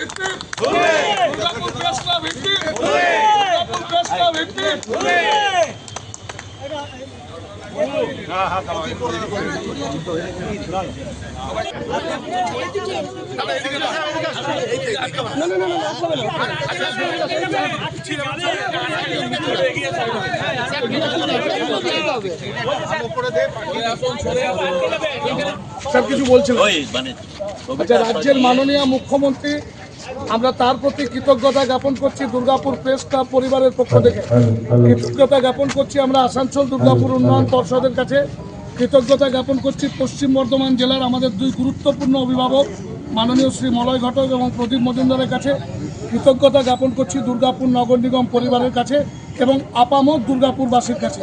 Durgapur press club ভিত্তি Durgapur press club ভিত্তি সব কিছু বলছিল মানে আচ্ছা রাজ্যের মাননীয় মুখ্যমন্ত্রী আমরা তার প্রতি কৃতজ্ঞতা জ্ঞাপন করছি। দুর্গাপুর প্রেস ক্লাব পরিবারের পক্ষ থেকে। কৃতজ্ঞতা জ্ঞাপন করছি আমরা আসানসোল দুর্গাপুর উন্নয়ন পর্ষদের কাছে। কৃতজ্ঞতা জ্ঞাপন করছি পশ্চিম বর্ধমান জেলার আমাদের দুই গুরুত্বপূর্ণ অভিভাবক, মাননীয় শ্রী মলয় ঘটক এবং প্রদীপ মজুমদারের কাছে। কৃতজ্ঞতা জ্ঞাপন করছি দুর্গাপুর নগর নিগম পরিবারের কাছে এবং আপামত দুর্গাপুরবাসীর কাছে।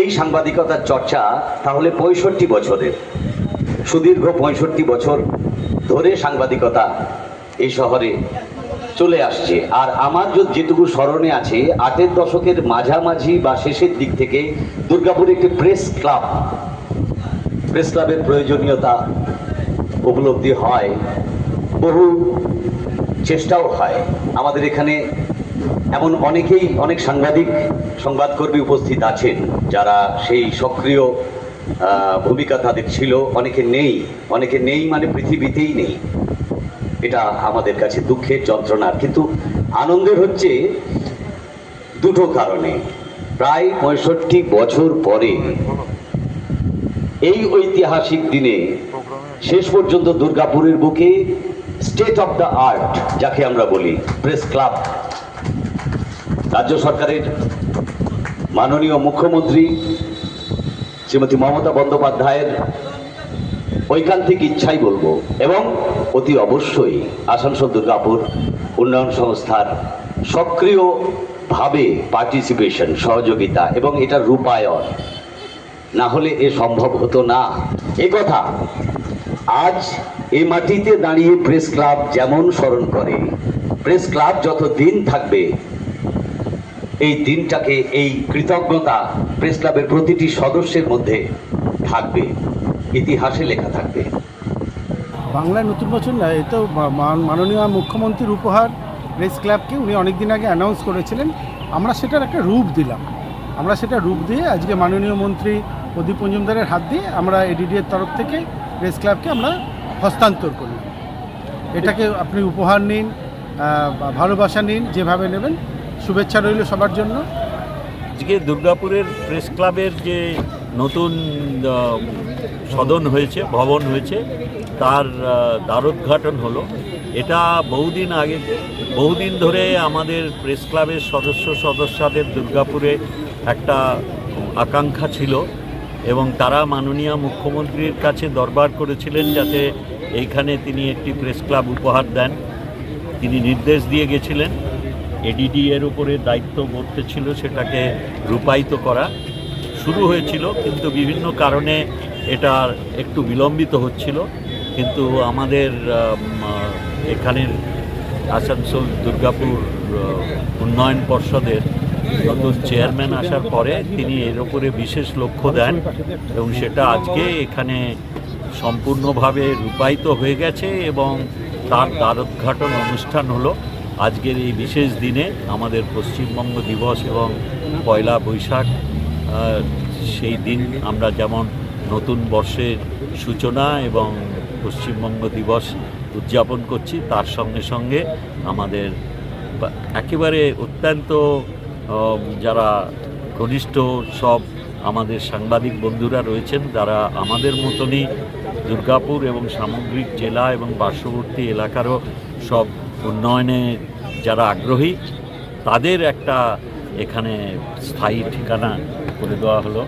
এই সাংবাদিকতার চর্চা তাহলে পঁয়ষট্টি বছরের। সুদীর্ঘ পঁয়ষট্টি বছর ধরে সাংবাদিকতা এই শহরে চলে আসছে। আর আমার যেটুকু স্মরণে আছে, আটের দশকের মাঝামাঝি বা শেষের দিক থেকে দুর্গাপুরে একটি প্রেস ক্লাব। প্রেস ক্লাবের প্রয়োজনীয়তা উপলব্ধি হয়, বহু চেষ্টাও হয়। আমাদের এখানে এমন অনেকেই, অনেক সাংবাদিক, সংবাদকর্মী উপস্থিত আছেন, যারা সেই সক্রিয় ভূমিকা তাদের ছিল। অনেকে নেই অনেকে নেই মানে পৃথিবীতেই নেই। এটা আমাদের কাছে দুঃখের যন্ত্রণার। কিন্তু আনন্দের হচ্ছে দুটো কারণে। প্রায় পঁয়ষট্টি বছর পরে এই ঐতিহাসিক দিনে শেষ পর্যন্ত দুর্গাপুরের বুকে স্টেট অফ দ্য আর্ট যাকে আমরা বলি প্রেস ক্লাব রাজ্য সরকারের মাননীয় মুখ্যমন্ত্রী শ্রীমতী মমতা বন্দ্যোপাধ্যায়ের ঐকান্তিক ইচ্ছাই বলব এবং অতি অবশ্যই আসানসোল দুর্গাপুর উন্নয়ন সংস্থার সক্রিয়ভাবে পার্টিসিপেশন সহযোগিতা এবং এটা রূপায়ণ। না হলে এ সম্ভব হতো না। এ কথা, আজ এ মাটিতে দাঁড়িয়ে প্রেস ক্লাব যেমন স্মরণ করে প্রেস ক্লাব যত দিন থাকবে এই দিনটাকে এই কৃতজ্ঞতা প্রেস ক্লাবের প্রতিটি সদস্যের মধ্যে থাকবে। ইতিহাসে লেখা থাকবে। বাংলায় নতুন বছর না, এ তো মাননীয় মুখ্যমন্ত্রীর উপহার প্রেস ক্লাবকে উনি অনেক দিন আগে অ্যানাউন্স করেছিলেন। আমরা সেটার একটা রূপ দিলাম। আমরা সেটা রূপ দিয়ে আজকে মাননীয় মন্ত্রী প্রদীপ মজুমদারের হাত দিয়ে আমরা এডিডিএর তরফ থেকে প্রেস ক্লাবকে আমরা হস্তান্তর করলাম। এটাকে আপনি উপহার নিন ভালোবাসা নিন, যেভাবে নেবেন শুভেচ্ছা রইল সবার জন্য। আজকে দুর্গাপুরের প্রেস ক্লাবের যে নতুন সদন হয়েছে, ভবন হয়েছে, তার দ্বারোদ্ঘাটন হলো। এটা বহুদিন আগে, বহুদিন ধরে আমাদের প্রেস ক্লাবের সদস্য সদস্যদের দুর্গাপুরে একটা আকাঙ্ক্ষা ছিল এবং তারা মাননীয় মুখ্যমন্ত্রীর কাছে দরবার করেছিলেন যাতে এইখানে তিনি একটি প্রেস ক্লাব উপহার দেন। তিনি নির্দেশ দিয়ে গেছিলেন। এডিডি এর উপরে দায়িত্ব বর্তে ছিল সেটাকে রূপায়িত করা শুরু হয়েছিল, কিন্তু বিভিন্ন কারণে এটা একটু বিলম্বিত হচ্ছিল। কিন্তু আমাদের এখানের আসানসোল দুর্গাপুর উন্নয়ন পর্ষদের নতুন চেয়ারম্যান আসার পরে তিনি এর উপরে বিশেষ লক্ষ্য দেন এবং সেটা আজকে এখানে সম্পূর্ণভাবে রূপায়িত হয়ে গেছে এবং তার দ্বারোদ্ঘাটন অনুষ্ঠান হলো। আজকের এই বিশেষ দিনে আমাদের পশ্চিমবঙ্গ দিবস এবং পয়লা বৈশাখ সেই দিন আমরা যেমন নতুন বর্ষের সূচনা এবং পশ্চিমবঙ্গ দিবস উদযাপন করছি, তার সঙ্গে সঙ্গে আমাদের একেবারে অত্যন্ত যারা ঘনিষ্ঠ সব আমাদের সাংবাদিক বন্ধুরা রয়েছেন যারা আমাদের মতনই দুর্গাপুর এবং সামগ্রিক জেলা এবং পার্শ্ববর্তী এলাকারও সব উন্নয়নে যারা আগ্রহী তাদের একটা এখানে স্থায়ী ঠিকানা করে দেওয়া হলো।